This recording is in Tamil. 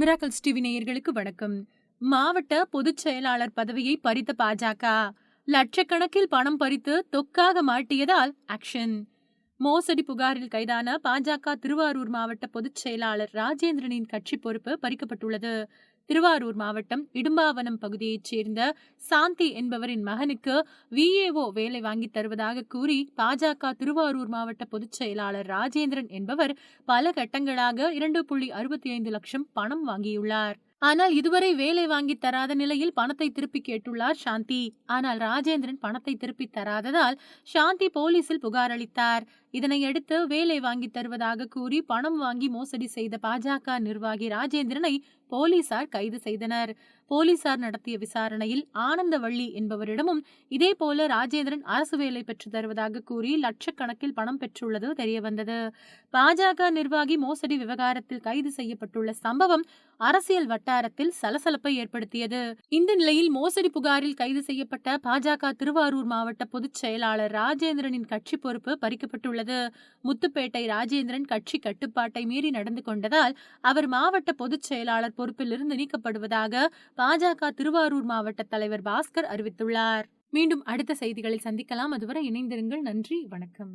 மிராக்கல் டிவி நேயர்களுக்கு வணக்கம். மாவட்ட பொதுச் செயலாளர் பதவியை பறித்த பாஜக. லட்சக்கணக்கில் பணம் பறித்து தொக்காக மாட்டியதால் ஆக்ஷன். மோசடி புகாரில் கைதான பாஜக திருவாரூர் மாவட்ட பொதுச் செயலாளர் ராஜேந்திரனின் கட்சி பொறுப்பு பறிக்கப்பட்டுள்ளது. திருவாரூர் மாவட்டம் இடும்பாவனம் பகுதியைச் சேர்ந்த சாந்தி என்பவரின் மகனுக்கு விஏஓ வேலை வாங்கி தருவதாக கூறி பாஜக திருவாரூர் மாவட்ட பொதுச் செயலாளர் ராஜேந்திரன் என்பவர் பல கட்டங்களாக இரண்டு புள்ளி அறுபத்தி ஐந்து லட்சம் பணம் வாங்கியுள்ளார். ஆனால் இதுவரை வேலை வாங்கி தராத நிலையில் பணத்தை திருப்பி கேட்டுள்ளார் சாந்தி. ஆனால் ராஜேந்திரன் பணத்தை திருப்பி தராததால் சாந்தி போலீசில் புகார் அளித்தார். இதனையடுத்து வேலை வாங்கி தருவதாக கூறி பணம் வாங்கி மோசடி செய்த பாஜக நிர்வாகி ராஜேந்திரனை போலீசார் கைது செய்தனர். போலீசார் நடத்திய விசாரணையில் ஆனந்தவள்ளி என்பவரிடமும் இதேபோல ராஜேந்திரன் அரசு வேலை பெற்று தருவதாக கூறி லட்சக்கணக்கில் பணம் பெற்றுள்ளது தெரியவந்தது. பாஜக நிர்வாகி மோசடி விவகாரத்தில் கைது செய்யப்பட்டுள்ள சம்பவம் அரசியல் வட்டாரத்தில் சலசலப்பை ஏற்படுத்தியது. இந்த நிலையில் மோசடி புகாரில் கைது செய்யப்பட்ட பாஜக திருவாரூர் மாவட்ட பொதுச் செயலாளர் ராஜேந்திரனின் கட்சி பொறுப்பு பறிக்கப்பட்டுள்ளது. முத்துப்பேட்டை ராஜேந்திரன் கட்சி கட்டுப்பாட்டை மீறி நடந்து கொண்டதால் அவர் மாவட்ட பொதுச் செயலாளர் பொறுப்பிலிருந்து நீக்கப்படுவதாக பாஜக திருவாரூர் மாவட்ட தலைவர் பாஸ்கர் அறிவித்துள்ளார். மீண்டும் அடுத்த செய்திகளில் சந்திக்கலாம். அதுவரை இணைந்திருங்கள். நன்றி. வணக்கம்.